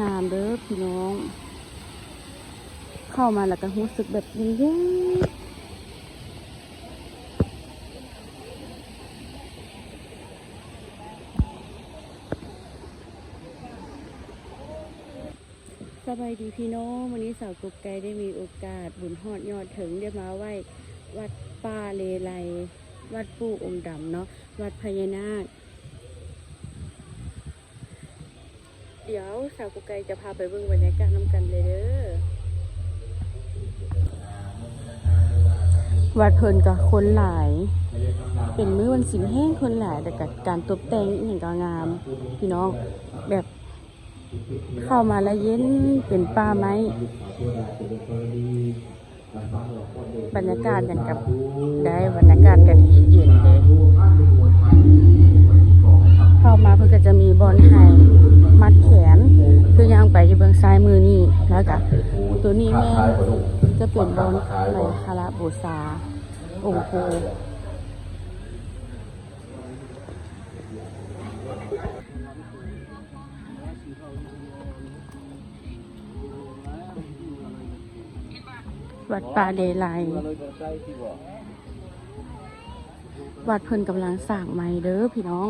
งามเด้อพี่น้อง เข้ามาแล้วก็รู้สึกแบบเย็นๆสบายดีพี่น้องวันนี้สาวกุ๊กไก่ได้มีโอกาสบุญฮอดยอดถึงได้มาไหว้วัดป่าเลไลวัดปู่องค์ดำเนาะวัดพญานาค เดี๋ยวสาวกุกไกจะพาไปเบิ่งบรรยากาศน้ำกันเลยเด้อวัดเพิ่นกับคนหลาย เป็นมื้อวันสินแห้งคนหลายแต่กับการตกแต่งอหย่างก็งาม พี่น้องแบบเข้ามาแล้วเย็นเป็นป่าไม้บรรยากาศอย่างกับได้บรรยากาศก็ดีเย็นเลยเข้ามาเพื่อก็จะมีบอลไฮ มัดแขนคือย่างไปอยู่เบื้องซ้ายมือนี่แล้วก็ตัวนี้แม่จะเป็นบอลไหลคาราบูซาองค์ปูวัดป่าเดไลวัดเพิ่นกำลังสร้างใหม่เด้อพี่น้อง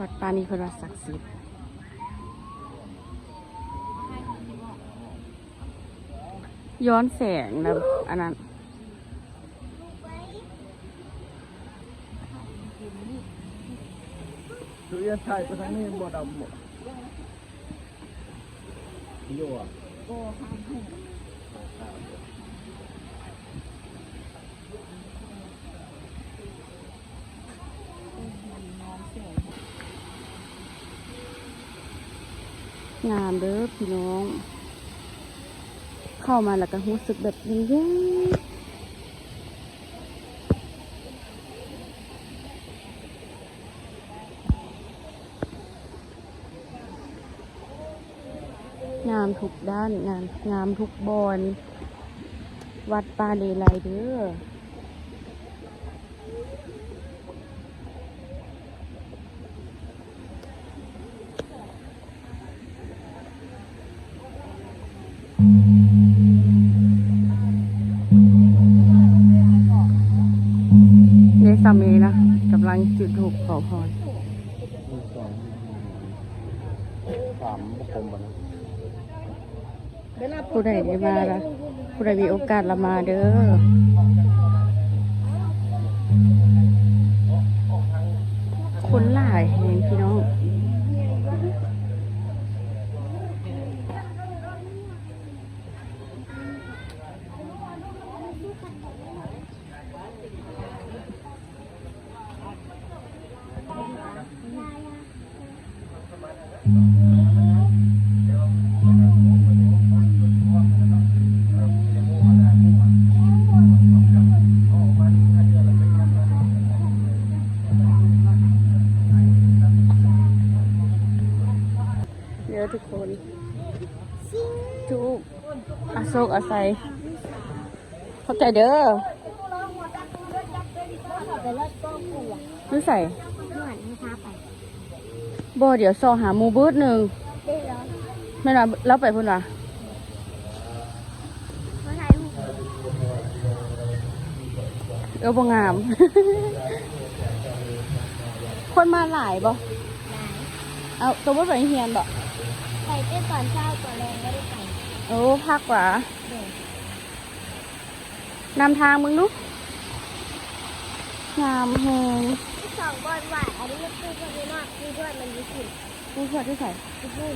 วัดป่านี้เพิ่นว่าศักดิ์สิทธิ์ ย้อนแสงนะ อันนั้น ทุเรียนไทยไปทางนี้บ่ดำหมดโย่อะงามเด้อพี่น้อง เข้ามาแล้วก็รู้สึกแบบเย็นๆงามทุกด้านงามงามทุกบอน วัดป่าเลไลเด้อ เนสามีนะกำลังจุดถูกขอพรสามบุคคลบ่นะผู้ใดได้มาละผู้ใดมีโอกาสละมาเด้อคนหลายแหงพี่น้อง เดี๋ยวทุกคนทุกอาโศกอาศัยเข้าใจเด้อนี่ใส่นวดให้พาไป บ่เดี๋ยวซอหาหมูบูดหนึ่งได้แล้วแม่นว่าเราไปพุ่นว่ะเพราะไทยหูเออบ่งาม คนมาหลายบ่หลายเอาตัวบ่ไปเฮียนบ่ไปเต้นตอนเช้าตอนแรงไม่ได้ไปโอ้พักว่าเด็กนำทางมึงดูงามแฮงที่ สองบอลไหวอันนี้คือคนนี้มากคือด้วยมันดีสุดกูเพื่อที่ใส่คือพูด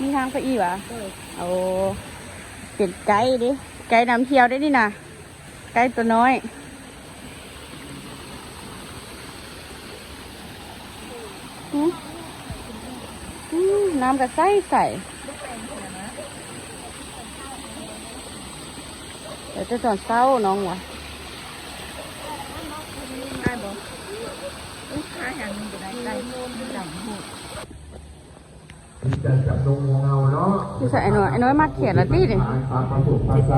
มีทางไปอีกวะเด็กเอาเป็นไกด์ดิ ไกด์นำเที่ยวได้นี่นะไกด์ตัวน้อยหืมอืมน้ำกระใสใส่เดี๋ยวจะตอนเศร้าน้องวะ ได้บ่ ลูกค้าอย่างนี้จะได้ได้ดำหูดีใจกับดงงูเงาเนาะที่ใส่ไอ้น้อยไอ้น้อยมาเขียนละดิดิสายฟ้าประสุภาใจ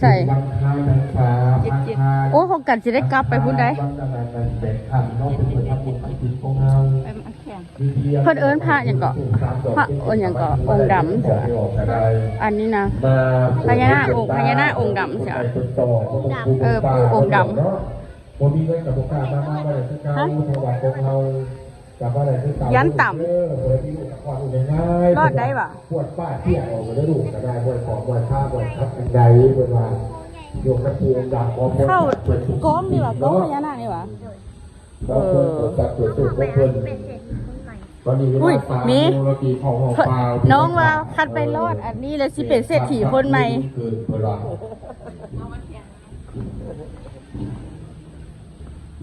ใส่วันคล้ายวันคาพันคายโอ้ของกันจะได้กลับไปพุ่นได้วันอะไรกันเด็กขันเนาะเป็นคนทำบุญทำจิตของเราไปมันแข็งเพิ่นเอิ้นพระหยังเกาะพระเอิ้นหยังเกาะองค์ดำใช่ปะอันนี้นะพญานาคองค์พญานาคองค์ดำใช่ปะเออปู่องค์ดำ บ่มีเงินกับบ่กล้ามามาบ่ได้คือเก่าฮะถวายของเฮากับบ่ได้คือเก่ายัยันต่ำเออบ่ได้ที่ลูกก่อนอยู่ง่ายๆรอดได้ปะปวดป้าเที่ยงออกมาได้ลูกก็ได้บ่ได้ของบ่ได้ข้าวบ่ได้ทับอันใดเพิ่นว่าโยมกระปูองค์ดำขอพรเข้าเปิดทุก้อมดีกว่าก้อมพญานาคดีกว่าเออเปิดเปิดจับเปิดสุดเพิ่นตอนนี้เวอุ้ยลาฟ้ามีโมโลกีของของฟ้าน้องว่าคัดไปรอดอันนี้เลยสิเป็นเศรษฐีคนใหม่ เกินเวลานี่ เพ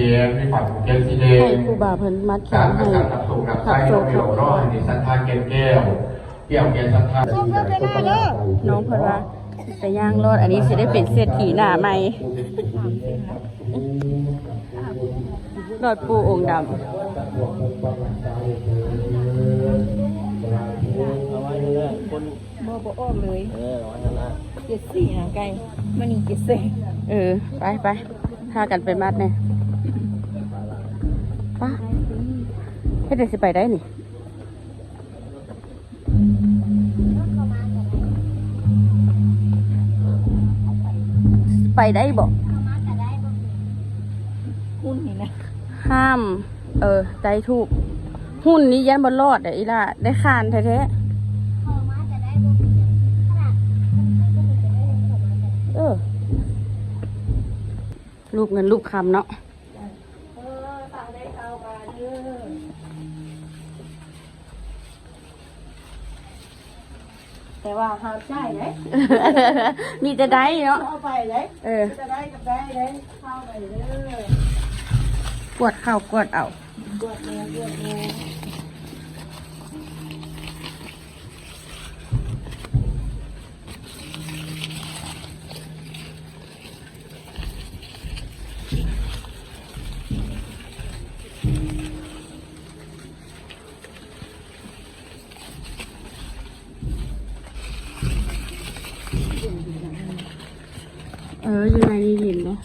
ียงมีฝันเกลซีเดให้ครูบาเพิ่นมัดแขการนกระให้สับกระส่งกับขัไส้บโซเราเดียวร้อยในสันทานเกลแก้วเกี่ยวเกลสันทานน้องเพิ่นว่าแต่ย่างรอดอันนี้สิได้เป็นเศรษฐีหน้าใหม่ รอดปูองค์ดำบ่บ่ออกเลยเจ็ดสี่นะไก่มันนี่เจ็ดสี่เออ ไปไปพากันไปมัดเนี่ยป้าเฮ็ดได้สิไปได้นี่ไปได้บอก หุ้นนี่นะ ห้าม เออใจถูก หุ้นนี้ยันบนรอดอะอีล่ะได้คานแท้ๆเออรูปเงินรูปคำเนาะแต่ว่าห้ามใช่ไหมมีแต่ได้เนาะเอาไปเลยเออจะได้กับได้เลยเข้าไปเลย กวดเข้ากวดเอากวดเลยกวดเลยเอออยู่ในนี้เห็นเนาะ